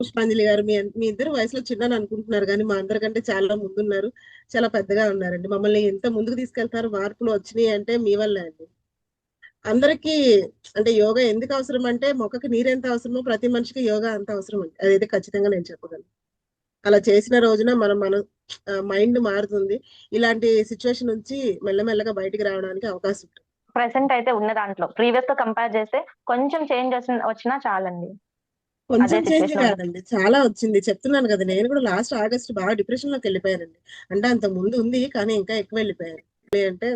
పుష్పాంజలి గారు మీ మీ ఇద్దరు వయసులో చిన్న అనుకుంటున్నారు కానీ మా అందరికంటే చాలా ముందున్నారు. చాలా పెద్దగా ఉన్నారండి. మమ్మల్ని ఎంత ముందుకు తీసుకెళ్తారు మార్పులు వచ్చినాయి అంటే మీ వల్లే అండి. అందరికీ అంటే యోగా ఎందుకు అవసరం అంటే మొక్కకి నీరు ఎంత అవసరమో ప్రతి మనిషికి యోగా అంత అవసరం అండి. అదైతే ఖచ్చితంగా నేను చెప్పగలను. అలా చేసిన రోజున మనం మన మైండ్ మారుతుంది. ఇలాంటి సిచ్యువేషన్ నుంచి మెల్లమెల్లగా బయటికి రావడానికి అవకాశం ఉంటుంది. ప్రెసెంట్ అయితే ఉన్న దాంట్లో. ప్రీవియస్తో కంపేర్ చేస్తే కొంచెం చేంజ్ వచ్చినా చాలండి. కొంచెం చేంజ్ కాదండి. చాలా వచ్చింది. చెప్తున్నాను కదా నేను కూడా లాస్ట్ ఆగస్ట్ బాగా డిప్రెషన్లోకి వెళ్ళిపోయానండి. అంటే అంత ముందు ఉంది కానీ ఇంకా ఎక్కువ వెళ్ళిపోయాను. అంటే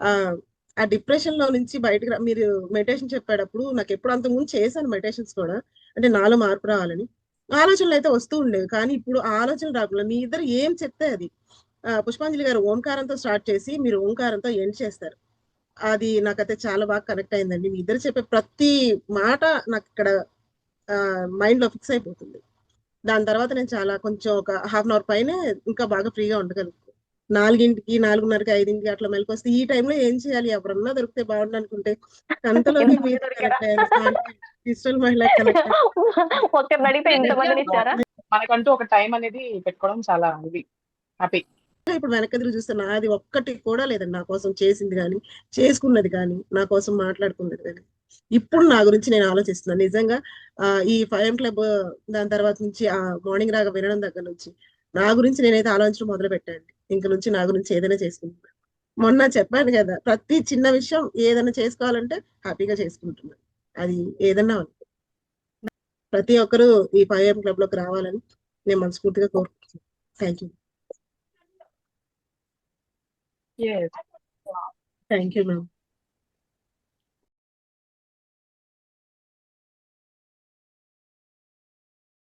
ఆ ఆ డిప్రెషన్లో నుంచి బయటకు మీరు మెడిటేషన్ చెప్పేటప్పుడు నాకు ఎప్పుడు అంత ముందు చేశాను మెడిటేషన్స్ కూడా. అంటే నాలో మార్పు రావాలని. ఆలోచనలు అయితే వస్తూ ఉండేవి కానీ ఇప్పుడు ఆలోచనలు రాకుండా మీ ఇద్దరు ఏం చెప్తే అది. ఆ, పుష్పాంజలి గారు ఓంకారంతో స్టార్ట్ చేసి మీరు ఓంకారంతో ఎండ్ చేస్తారు. అది నాకైతే చాలా బాగా కనెక్ట్ అయిందండి. మీ ఇద్దరు చెప్పే ప్రతి మాట నాకు ఇక్కడ మైండ్లో ఫిక్స్ అయిపోతుంది. దాని తర్వాత నేను చాలా కొంచెం ఒక హాఫ్ అన్ అవర్ పైన ఇంకా బాగా ఫ్రీగా ఉండగలుగుతాను నాలుగింటికి నాలుగున్నరకి ఐదింటికి అట్లా మెలకు వస్తే ఈ టైంలో ఏం చేయాలి? ఎవరన్నా దొరికితే బాగుండు అనుకుంటే అంతలోనే ఇంతమంది మీరు దొరికారా? కనెక్ట్ అయ్యారు డిజిటల్ మహిళ కనెక్ట్ మనకంటూ ఒక టైం అనేది పెట్టుకోవడం చాలా ఇది. హ్యాపీ. ఇప్పుడు వెనక్కి తిరిగి చూస్తే నాది ఒక్కటి కూడా లేదండి. నా కోసం చేసింది కానీ చేసుకున్నది కానీ నా కోసం మాట్లాడుకున్నది కానీ ఇప్పుడు నా గురించి నేను ఆలోచిస్తున్నాను నిజంగా ఆ, ఈ ఫైవ్ క్లబ్ దాని తర్వాత నుంచి ఆ మార్నింగ్ రాగా వినడం దగ్గర నుంచి నా గురించి నేనైతే ఆలోచించడం మొదలు పెట్టాను ఇంక నుంచి నా గురించి ఏదైనా చేసుకుంటున్నాను మొన్న చెప్పాను కదా ప్రతి చిన్న విషయం ఏదైనా చేసుకోవాలంటే హ్యాపీగా చేసుకుంటున్నాను అది ఏదన్నా ప్రతి ఒక్కరూ ఈ ఫైవ్ క్లబ్లోకి రావాలని నేను మనస్ఫూర్తిగా కోరుకుంటున్నాను thank you thank you ma'am